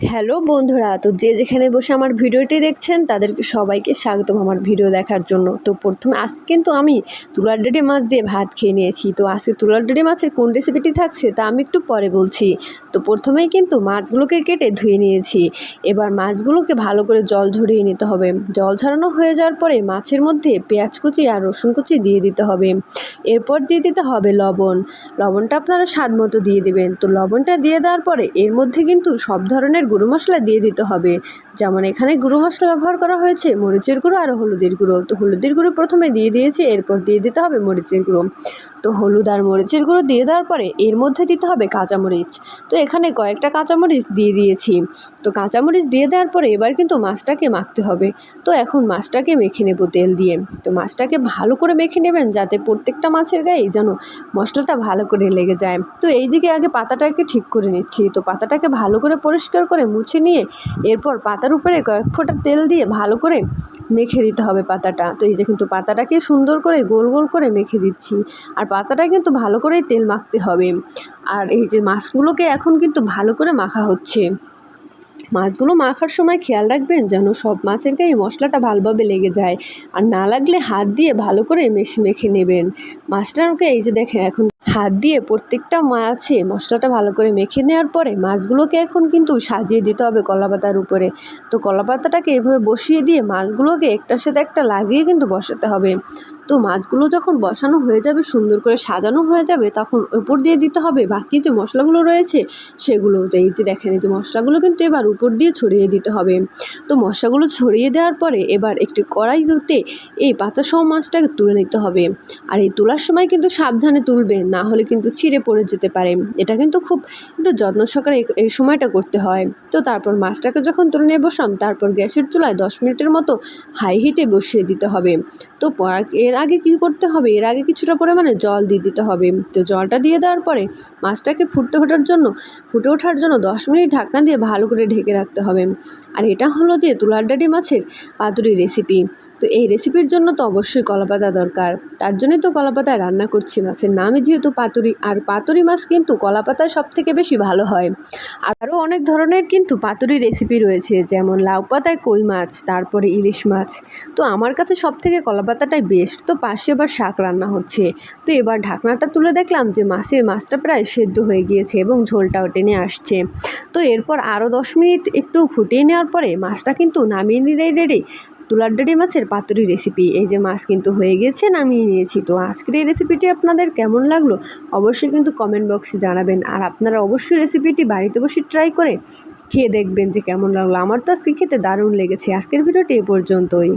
Hello বন্ধুরা, তো যে যেখানে বসে আমার ভিডিওটি দেখছেন, তাদেরকে সবাইকে স্বাগতম আমার ভিডিও দেখার জন্য। তো প্রথমে আজকে কিন্তু আমি তুলার ডেডে মাছ দিয়ে ভাত খেয়ে নিয়েছি। তো আজকে তুলার ডেডে মাছের কোন রেসিপিটি থাকছে, তা আমি একটু পরে বলছি। তো প্রথমেই কিন্তু মাছগুলোকে কেটে ধুয়ে নিয়েছি। এবার মাছগুলোকে ভালো করে জল ঝরিয়ে নিতে হবে। জল ঝরানো হয়ে যাওয়ার পরে মাছের মধ্যে পেঁয়াজ কুচি আর রসুন কুচি দিয়ে দিতে হবে। এরপর দিয়ে দিতে হবে লবণ। লবণটা আপনারা স্বাদ মতো দিয়ে দেবেন। তো লবণটা দিয়ে দেওয়ার পরে এর মধ্যে কিন্তু সব ধরনের গুঁড়ো মশলা দিয়ে দিতে হবে। যেমন এখানে গুঁড়ো মশলা ব্যবহার করা হয়েছে, মরিচের গুঁড়ো আর হলুদের গুঁড়ো। তো হলুদের গুঁড়ো প্রথমে দিয়ে দিয়েছি, এরপর দিয়ে দিতে হবে মরিচের গুঁড়ো। তো হলুদ আর মরিচের গুঁড়ো দিয়ে দেওয়ার পরে এর মধ্যে দিতে হবে কাঁচামরিচ তো এখানে কয়েকটা কাঁচামরিচ দিয়ে দিয়েছি। তো কাঁচামরিচ দিয়ে দেওয়ার পরে এবার কিন্তু মাছটাকে মাখতে হবে। তো এখন মাছটাকে মেখে নেব তেল দিয়ে। তো মাছটাকে ভালো করে মেখে নেবেন যাতে প্রত্যেকটা মাছের গায়ে যেন মশলাটা ভালো করে লেগে যায়। তো এই দিকে আগে পাতাটাকে ঠিক করে নিচ্ছি। তো পাতাটাকে ভালো করে পরিষ্কার করে মুছে নিয়ে এরপর পাতার উপরে কয়েক ফোঁটা তেল দিয়ে ভালো করে মেখে দিতে হবে পাতাটা। তো এই যে কিন্তু পাতাটাকে সুন্দর করে গোল গোল করে মেখে দিচ্ছি। আর পাতাটা কিন্তু ভালো করেই তেল মাখতে হবে। আর এই যে মাছগুলোকে এখন কিন্তু ভালো করে মাখা হচ্ছে। মাছগুলো মাখার সময় খেয়াল রাখবেন যেন সব মাছের গায়ে মশলাটা ভালোভাবে লেগে যায়। আর না লাগলে হাত দিয়ে ভালো করে মেশে, মেখে নেবেন। মাছটাকে এই যে দেখেন এখন হাত দিয়ে প্রত্যেকটা মাছে মশলাটা ভালো করে মেখে নেওয়ার পরে মাছগুলোকে এখন কিন্তু সাজিয়ে দিতে হবে কলাপাতার উপরে। তো কলাপাতাটাকে এভাবে বসিয়ে দিয়ে মাছগুলোকে একটার সাথে একটা লাগিয়ে কিন্তু বসাতে হবে। তো মাছগুলো যখন বসানো হয়ে যাবে, সুন্দর করে সাজানো হয়ে যাবে, তখন উপর দিয়ে দিতে হবে বাকি যে মশলাগুলো রয়েছে সেগুলো। তো এই যে দেখেন, এই যে মশলাগুলো কিন্তু এবার উপর দিয়ে ছড়িয়ে দিতে হবে। তো মশলাগুলো ছড়িয়ে দেওয়ার পরে এবার একটি কড়াই ধরতে এই পাতা সহ মাছটাকে তুলে নিতে হবে। আর এই তোলার সময় কিন্তু সাবধানে তুলবেন না হলে কিন্তু ছিঁড়ে পড়ে যেতে পারে। এটা কিন্তু খুব একটু যত্ন সহকারে এই সময়টা করতে হয়। তো তারপর মাছটাকে যখন তুলে নিয়ে বসাম তারপর গ্যাসের চুলায় দশ মিনিটের মতো হাই হিটে বসিয়ে দিতে হবে। তো এর আগে কি করতে হবে? এর আগে কিছুটা পরিমাণে জল দিয়ে দিতে হবে। তো জলটা দিয়ে দেওয়ার পরে মাছটাকে ফুটতে ওঠার জন্য, ফুটে ওঠার জন্য দশ মিনিট ঢাকনা দিয়ে ভালো করে ঢেকে রাখতে হবে। আর এটা হলো যে তুলার ডাডি মাছের পাতুরি রেসিপি তো এই রেসিপির জন্য তো অবশ্যই কলাপাতা দরকার। তার জন্যই তো কলাপাতায় রান্না করছি মাছের নামে। যেহেতু পাতুরি, আর পাতুরি মাছ কিন্তু কলাপাতায় সব থেকে বেশি ভালো হয়। আরও অনেক ধরনের কিন্তু পাতুরি রেসিপি রয়েছে, যেমন লাউ পাতায় কই মাছ, তারপরে ইলিশ মাছ। তো আমার কাছে সব থেকে কলাপাতাটাই বেস্ট তো পাশে আবার শাক রান্না হচ্ছে। তো এবার ঢাকনাটা তুলে দেখলাম যে মাছের মাছটা প্রায় সেদ্ধ হয়ে গিয়েছে এবং ঝোলটাও টেনে আসছে। তো এরপর আরও দশ মিনিট একটু ফুটিয়ে নেওয়ার পরে মাছটা কিন্তু নামিয়ে নিলেই রেডি। তুলার ডাডি মাছের পাতুরি রেসিপি। এই যে মাছ কিন্তু হয়ে গেছে নামিয়ে নিয়েছি। তো আজকের এই রেসিপিটি আপনাদের কেমন লাগল অবশ্যই কিন্তু কমেন্ট বক্সে জানাবেন। আর আপনারা অবশ্যই রেসিপিটি বাড়িতে বসে ট্রাই করে খেয়ে দেখবেন যে কেমন লাগল। আমার তো আজকে খেতে দারুণ লেগেছে। আজকের ভিডিওটি এ পর্যন্তই।